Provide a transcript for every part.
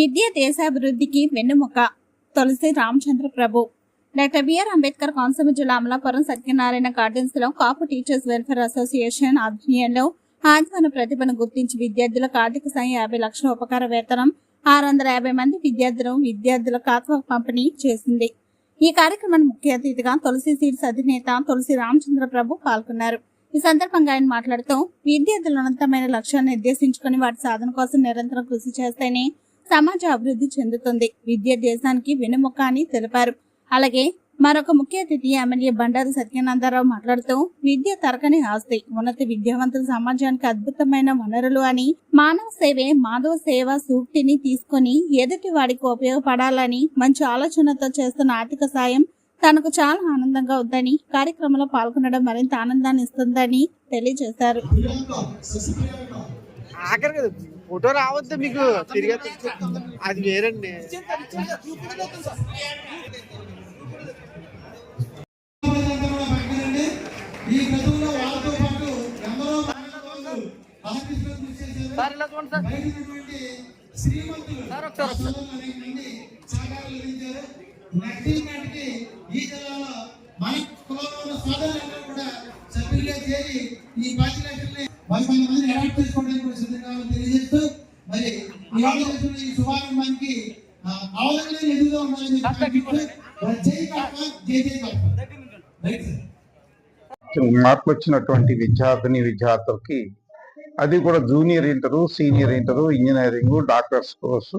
విద్య దేశాభివృద్ధికి వెన్నుముక. Tulasi Ramachandra Prabhu. Doctor BR Ambedkar Konaseema జిల్లా అమలాపురం సత్యనారాయణ గార్డెన్స్లో కాపు టీచర్స్ వెల్ఫేర్ అసోసియేషన్ ఆధ్వర్యంలో ఆదివారం ప్రతిభను గుర్తించి విద్యార్థులకు ఆర్థిక సాయం యాభై లక్షల ఉపకార వేతనం ఆరు వందల యాభై మంది విద్యార్థులు విద్యార్థులకు ఆత్మ పంపిణీ చేసింది. ఈ కార్యక్రమాన్ని ముఖ్య అతిథిగా తులసి సీడ్స్ అధినేత తులసి రామచంద్ర ప్రభు పాల్గొన్నారు. ఈ సందర్భంగా ఆయన మాట్లాడుతూ విద్యార్థులు ఉన్నతమైన లక్ష్యాన్ని నిర్దేశించుకుని వాటి సాధన కోసం నిరంతరం కృషి చేస్తేనే సమాజ అభివృద్ధి చెందుతుంది. విద్య దేశానికి వెనుముక అని తెలిపారు. అలాగే మరొక ముఖ్య అతిథి ఎమ్మెల్యే బండారు సత్యానందరావు మాట్లాడుతూ విద్య తరగని ఆస్తి ఉన్నత విద్యావంతుల సమాజానికి అద్భుతమైన వనరులు అని మానవ సేవే మాధవ సేవ సూక్తిని తీసుకొని ఎదుటి వాడికి ఉపయోగపడాలని మంచి ఆలోచనతో చేస్తున్న ఆర్థిక సాయం తనకు చాలా ఆనందంగా ఉందని కార్యక్రమంలో పాల్గొనడం మరింత ఆనందాన్ని ఇస్తుందని తెలియజేశారు. ఫోటో రావద్దు మీకు తిరిగి అది వేరండి. ప్రకటనండి. ఈ క్రతువులో వాళ్ళతో పాటు ఎందరో మహానుభావులు బాలకృష్ణ కృషి చేశారు. సార్ ఇలా చూడండి సార్ బయట ఉన్నటువంటి శ్రీమంతులు సార్ ఒకసారి ఒకసారి. సోదరులు అనేక మంది సహకారాలు అందించారు. నటి నాటికి ఈ జిల్లాలో మన కులంలో ఉన్న సోదరులందరూ కూడా సభ్యులుగా చేరి ఈ పాఠశాలని మరి కొంతమందిని అడాప్ట్ చేసుకోవడానికి కూడా సిద్ధంగా ఉన్నామని తెలియజేస్తూ మరి ఈ ఆలోచన ఈ శుభారంభానికి ఆ, అవలంబన ఎదురుగా ఉండాలని చెప్పి ప్రార్థిస్తూ, మరి జై కాక జై జై కాక మార్పు వచ్చినటువంటి విద్యార్థిని విద్యార్థులకి అది కూడా junior inter senior inter engineering doctors course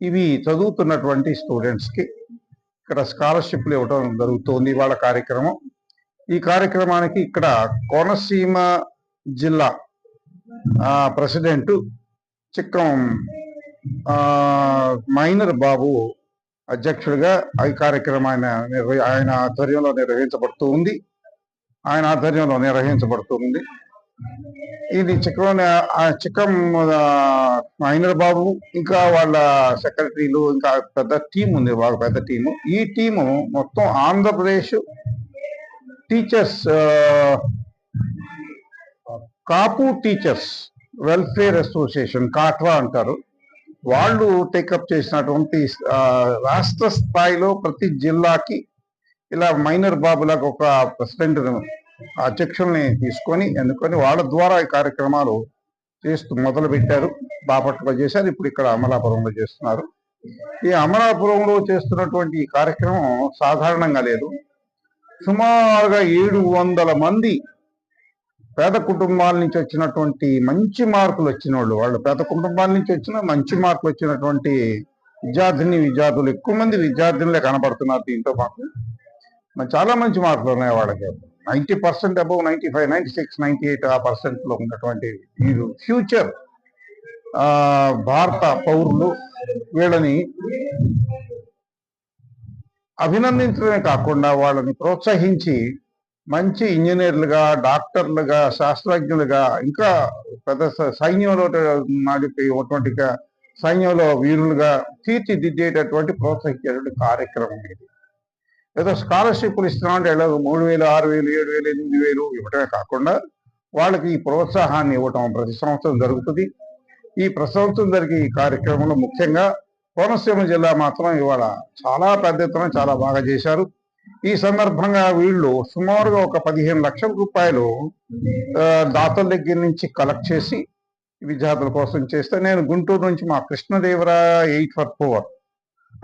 ఇవి చదువుతున్నటువంటి స్టూడెంట్స్కి ఇక్కడ స్కాలర్షిప్లు ఇవ్వడం జరుగుతుంది వాళ్ళ కార్యక్రమం. ఈ కార్యక్రమానికి ఇక్కడ కోనసీమ జిల్లా ప్రెసిడెంట్ చిక్కం మైనర్ బాబు అధ్యక్షుడిగా ఈ కార్యక్రమం ఆయన ఆయన ఆధ్వర్యంలో నిర్వహించబడుతూ ఉంది. ఆయన ఆధ్వర్యంలో నిర్వహించబడుతూ ఉంది ఇది చిక్కం చిక్కం మహేంద్ర బాబు ఇంకా వాళ్ళ సెక్రటరీలు ఇంకా పెద్ద టీం ఉంది బాగా పెద్ద టీము. ఈ టీము మొత్తం Andhra Pradesh teachers Kapu teachers welfare association కాట్వా అంటారు. వాళ్ళు టేకప్ చేసినటువంటి రాష్ట్ర స్థాయిలో ప్రతి జిల్లాకి ఇలా మైనర్ బాబులకు ఒక ప్రెసిడెంట్ అధ్యక్షుల్ని తీసుకొని ఎన్నుకొని వాళ్ళ ద్వారా ఈ కార్యక్రమాలు చేస్తూ మొదలు పెట్టారు బాపట్ల చేశారు. ఇప్పుడు ఇక్కడ అమలాపురంలో చేస్తున్నారు. ఈ అమలాపురంలో చేస్తున్నటువంటి ఈ కార్యక్రమం సాధారణంగా లేదు. సుమారుగా ఏడు వందల మంది పేద కుటుంబాల నుంచి వచ్చినటువంటి మంచి మార్కులు వచ్చిన వాళ్ళు వాళ్ళు పేద కుటుంబాల నుంచి వచ్చిన మంచి మార్కులు వచ్చినటువంటి విద్యార్థిని విద్యార్థులు ఎక్కువ మంది విద్యార్థినులే కనపడుతున్నారు దీంతో మాకు చాలా మంచి మార్కులు ఉన్నాయి వాళ్ళకి. Ninety percent above ninety five ninety six ninety eight ఆ పర్సెంట్లో ఉన్నటువంటి వీరు ఫ్యూచర్ భారత పౌరులు వీళ్ళని అభినందించడమే కాకుండా వాళ్ళని ప్రోత్సహించి మంచి ఇంజనీర్లుగా డాక్టర్లుగా శాస్త్రజ్ఞులుగా ఇంకా పెద్ద సైన్యంలో సైన్యంలో నడిపేటువంటి సైన్యంలో వీరులుగా తీర్చిదిద్దేటటువంటి ప్రోత్సహించేటువంటి కార్యక్రమం ఇది. ఏదో స్కాలర్షిప్లు ఇస్తున్నామంటే ఎలా మూడు వేలు ఆరు వేలు ఏడు వేలు ఎనిమిది వేలు ఇవ్వటమే కాకుండా వాళ్ళకి ఈ ప్రోత్సాహాన్ని ఇవ్వటం ప్రతి సంవత్సరం జరుగుతుంది. ఈ ప్రతి సంవత్సరం జరిగే ఈ కార్యక్రమంలో ముఖ్యంగా కోనసీమ జిల్లా మాత్రం ఇవాళ చాలా పెద్ద ఎత్తున చాలా బాగా చేశారు. ఈ సందర్భంగా వీళ్ళు సుమారుగా ఒక పదిహేను లక్షల రూపాయలు దాతల దగ్గర నుంచి కలెక్ట్ చేసి విద్యార్థుల కోసం చేస్తే నేను గుంటూరు నుంచి మా Krishnadevaraya eight for four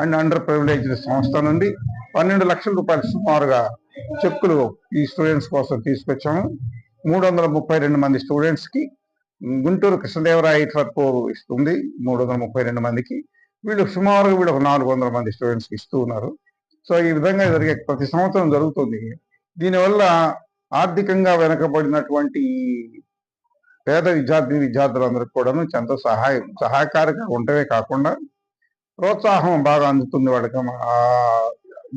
and underprivileged సంస్థ నుండి పన్నెండు లక్షల రూపాయలు సుమారుగా చెక్కులు ఈ స్టూడెంట్స్ కోసం తీసుకొచ్చాము. మూడు వందల ముప్పై రెండు మంది స్టూడెంట్స్కి Guntur Krishnadevaraya eight for four ఇస్తుంది. మూడు వందల ముప్పై రెండు మందికి వీళ్ళు సుమారుగా వీళ్ళు ఒక నాలుగు వందల మంది స్టూడెంట్స్ ఇస్తూ ఉన్నారు. సో ఈ విధంగా జరిగే ప్రతి సంవత్సరం జరుగుతుంది. దీనివల్ల ఆర్థికంగా వెనకబడినటువంటి పేద విద్యార్థి విద్యార్థులందరికీ కూడాను ఎంతో సహాయం సహాయకారిగా ఉండవే కాకుండా ప్రోత్సాహం బాగా అందుతుంది వాళ్ళకి. ఆ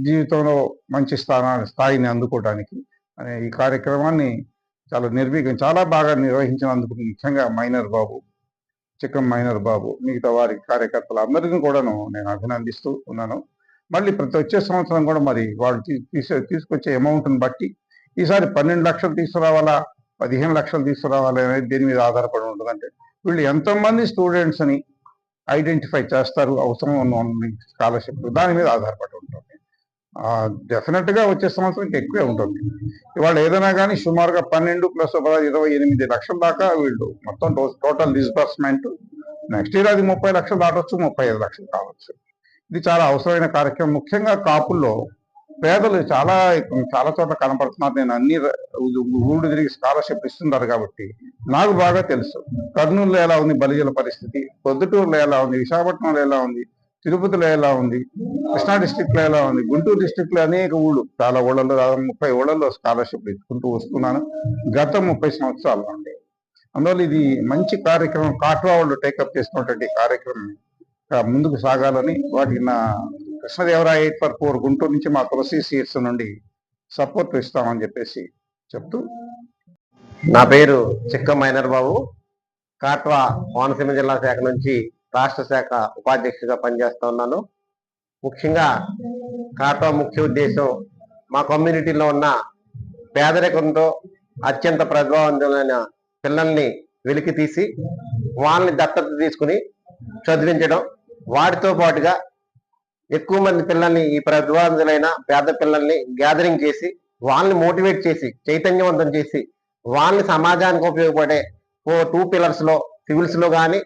జీవితంలో మంచి స్థానాన్ని స్థాయిని అందుకోవడానికి అనే ఈ కార్యక్రమాన్ని చాలా నిర్వీకం చాలా బాగా నిర్వహించినందుకు ముఖ్యంగా మైనర్ బాబు చిక్కం మైనర్ బాబు మిగతా వారి కార్యకర్తలు అందరికీ కూడాను నేను అభినందిస్తూ ఉన్నాను. మళ్ళీ ప్రతి వచ్చే సంవత్సరం కూడా మరి వాళ్ళు తీసే తీసుకొచ్చే అమౌంట్ని బట్టి ఈసారి పన్నెండు లక్షలు తీసుకురావాలా పదిహేను లక్షలు తీసుకురావాలా అనేది దీని మీద ఆధారపడి ఉంటుంది అంటే వీళ్ళు ఎంతమంది స్టూడెంట్స్ని ఐడెంటిఫై చేస్తారు అవసరం ఉన్న స్కాలర్షిప్ దాని మీద ఆధారపడి ఉంటుంది. డెఫినెట్గా వచ్చే సంవత్సరం ఎక్కువే ఉంటుంది. ఇవాళ ఏదైనా కానీ సుమారుగా పన్నెండు ప్లస్ ఇరవై ఎనిమిది లక్షల దాకా వీళ్ళు మొత్తం టోటల్ డిస్బర్స్మెంట్ నెక్స్ట్ ఇయర్ అది ముప్పై లక్షలు దాటొచ్చు ముప్పై ఐదు లక్షలు కావచ్చు. ఇది చాలా అవసరమైన కార్యక్రమం. ముఖ్యంగా కాపుల్లో పేదలు చాలా చాలా చోట్ల కనపడుతున్నారు. నేను అన్ని ర- ఊళ్ళు తిరిగి స్కాలర్షిప్ ఇస్తున్నారు కాబట్టి నాకు బాగా తెలుసు. కర్నూలులో ఎలా ఉంది బలిజల పరిస్థితి? పొద్దుటూరులో ఎలా ఉంది? విశాఖపట్నంలో ఎలా ఉంది? తిరుపతిలో ఎలా ఉంది? కృష్ణా డిస్టిక్లో ఎలా ఉంది? గుంటూరు డిస్టిక్లో అనేక ఊళ్ళు చాలా ఊళ్ళలో దాదాపు ముప్పై ఊళ్ళలో స్కాలర్షిప్ ఇచ్చుకుంటూ వస్తున్నాను. గత ముప్పై సంవత్సరాల నుండి. అందువల్ల ఇది మంచి కార్యక్రమం. కాట్వా వాళ్ళు టేకప్ చేసినటువంటి కార్యక్రమం. ముందుకు సాగాలని వాటికి నా Krishnadevaraya eight for four Guntur నుంచి మా తులసి సీట్స్ నుండి సపోర్ట్ ఇస్తామని చెప్పేసి చెప్తూ. నా పేరు చిక్క మైనర్ బాబు. కాట్వా కోనసీమ జిల్లా శాఖ నుంచి రాష్ట్ర శాఖ ఉపాధ్యక్షుడిగా పనిచేస్తా ఉన్నాను. ముఖ్యంగా కాట్వా ముఖ్య ఉద్దేశం మా కమ్యూనిటీలో ఉన్న పేదరికంతో అత్యంత ప్రతిభావంతులైన పిల్లల్ని వెలికి తీసి వాళ్ళని దత్తత తీసుకుని చదివించడం. వాటితో పాటుగా ఎక్కువ మంది పిల్లల్ని ఈ ప్రతిభావంతులైన పేద పిల్లల్ని గ్యాదరింగ్ చేసి వాళ్ళని మోటివేట్ చేసి చైతన్యవంతం చేసి వాళ్ళని సమాజానికి ఉపయోగపడే ఓ టూ పిల్లర్స్లో సివిల్స్లో కానీ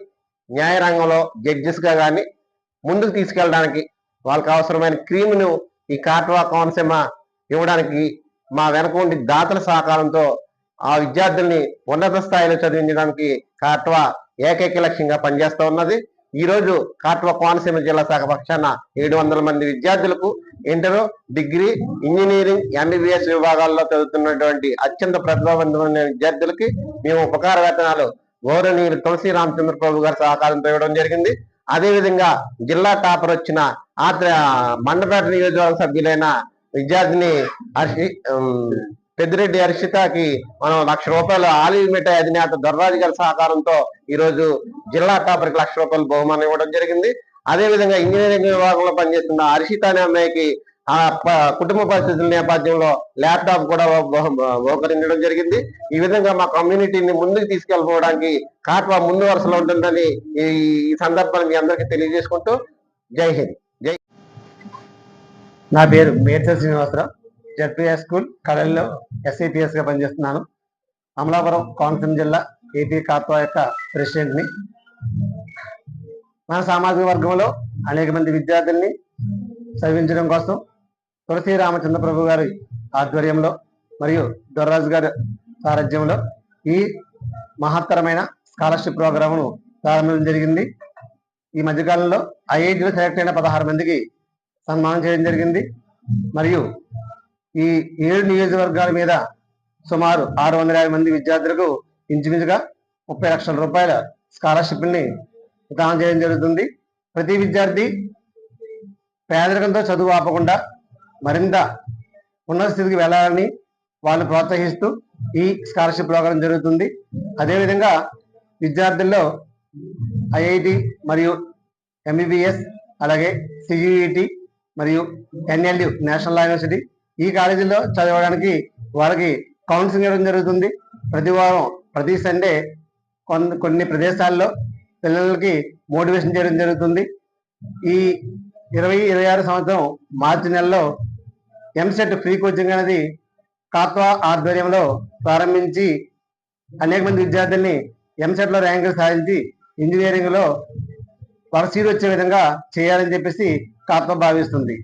న్యాయ రంగంలో జడ్జెస్గా కానీ ముందుకు తీసుకెళ్ళడానికి వాళ్ళకి అవసరమైన క్రీమ్ను ఈ కాట్వా కోనసీమ ఇవ్వడానికి మా వెనక ఉండి దాతల సహకారంతో ఆ విద్యార్థుల్ని ఉన్నత స్థాయిలో చదివించడానికి కాట్వా ఏకైక లక్ష్యంగా పనిచేస్తూ ఉన్నది. ఈ రోజు కాట్వా కోనసీమ జిల్లా శాఖ పక్షాన ఏడు వందల మంది విద్యార్థులకు ఇంటర్ డిగ్రీ ఇంజనీరింగ్ ఎంబీబీఎస్ విభాగాల్లో చదువుతున్నటువంటి అత్యంత ప్రతిభావంతమైన విద్యార్థులకి మేము ఉపకార వేతనాలు గౌరవనీయులు తులసి రామచంద్ర ప్రభు గారి సహకారంతో ఇవ్వడం జరిగింది. అదేవిధంగా జిల్లా టాపర్ వచ్చిన ఆత్ర మండపేట నియోజకవర్గ సభ్యులైన విద్యార్థిని హర్షి పెద్దిరెడ్డి హర్షితకి మనం లక్ష రూపాయలు ఆలివ్ మిఠాయి అధినేత దొర్రాజు గారి సహకారంతో ఈరోజు జిల్లా కాపరికి లక్ష రూపాయలు బహుమానం ఇవ్వడం జరిగింది. అదే విధంగా ఇంజనీరింగ్ విభాగంలో పనిచేస్తున్న హర్షిత అనే అమ్మాయికి ఆ ప- కుటుంబ పరిస్థితుల నేపథ్యంలో ల్యాప్టాప్ కూడా బహుకరించడం జరిగింది. ఈ విధంగా మా కమ్యూనిటీని ముందుకు తీసుకెళ్ళిపోవడానికి కాట్వా ముందు వరుసలో ఉంటుందని ఈ సందర్భాన్ని మీ అందరికీ తెలియజేసుకుంటూ జై హింద్. జై నా పేరు మేడ్చల్ శ్రీనివాసరావు. జడ్పీఎస్ స్కూల్ కడలిలో ఎస్ఐపిఎస్గా పనిచేస్తున్నాను. అమలాపురం కోనసీమ జిల్లా ఏపీ కాత్వా యొక్క ప్రెసిడెంట్ని. మన సామాజిక వర్గంలో అనేక మంది విద్యార్థుల్ని చదివించడం కోసం తులసి రామచంద్ర ప్రభు గారి ఆధ్వర్యంలో మరియు దొర్రాజు గారి సారథ్యంలో ఈ మహత్తరమైన స్కాలర్షిప్ ప్రోగ్రామ్ను ప్రారంభించడం జరిగింది. ఈ మధ్యకాలంలో ఐఐటిలో సెలెక్ట్ అయిన పదహారు మందికి సన్మానం చేయడం జరిగింది. మరియు ఈ ఏడు నియోజకవర్గాల మీద సుమారు ఆరు వందల యాభై మంది విద్యార్థులకు ఇంచుమించుగా ముప్పై లక్షల రూపాయల స్కాలర్షిప్ని దానం చేయడం జరుగుతుంది. ప్రతి విద్యార్థి పేదరికంతో చదువు ఆపకుండా మరింత ఉన్నత స్థితికి వెళ్ళాలని వాళ్ళు ప్రోత్సహిస్తూ ఈ స్కాలర్షిప్ ప్రోగ్రాం జరుగుతుంది. అదేవిధంగా విద్యార్థుల్లో ఐఐటి మరియు ఎంబీబీఎస్ అలాగే సిజిఈటి మరియు ఎన్ఎల్యు నేషనల్ యూనివర్సిటీ ఈ కాలేజీలో చదవడానికి వారికి కౌన్సిలింగ్ ఇవ్వడం జరుగుతుంది. ప్రతి వారం ప్రతి సండే కొన్ని కొన్ని ప్రదేశాల్లో పిల్లలకి మోటివేషన్ చేయడం జరుగుతుంది. ఈ ఇరవై ఇరవై ఆరు సంవత్సరం మార్చి నెలలో ఎంసెట్ ఫ్రీ కోచింగ్ అనేది కాత్వా ఆధ్వర్యంలో ప్రారంభించి అనేక మంది విద్యార్థుల్ని ఎంసెట్లో ర్యాంకులు సాధించి ఇంజనీరింగ్లో వరసీలు వచ్చే విధంగా చేయాలని చెప్పేసి కాత్వా భావిస్తుంది.